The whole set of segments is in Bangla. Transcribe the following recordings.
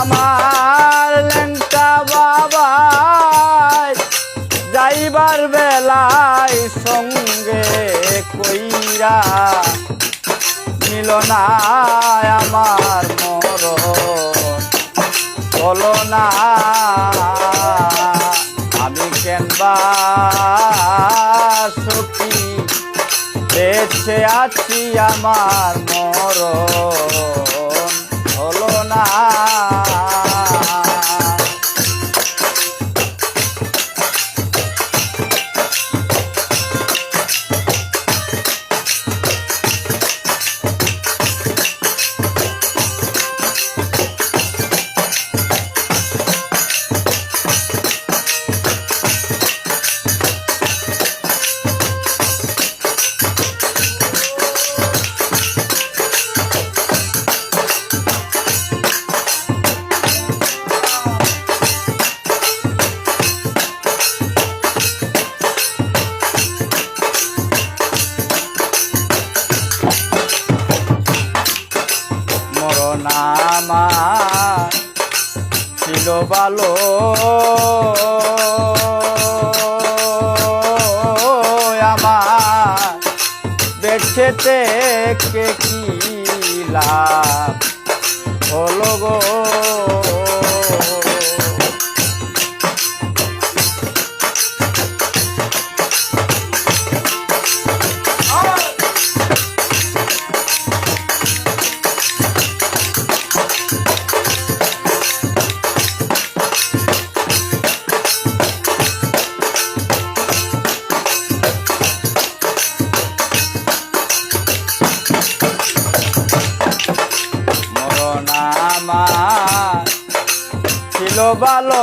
আমার লেংটা বাবা যাইবার বেলায় সঙ্গে কইরা নিল না আমার মর বলো না, আমি কেনবা সখী? বেঁচে আছি আমার মরণ। আমার ছিল ভালো। আমার বেছেতে কে কি লাভ হলো গো? ছিল ভালো।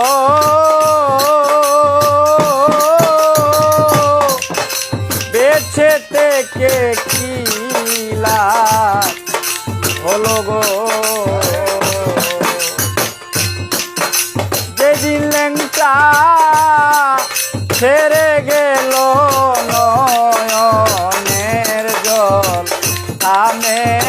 বেছে থেকে কিলা হলো গো? যেদিন লেংটা ছেড়ে গেল নয়নের জল থামে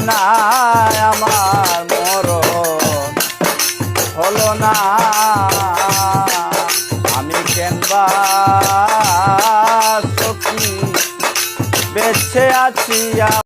না আমার মরণ। হলো না। আমি কেনবা সখী? বেছে আছি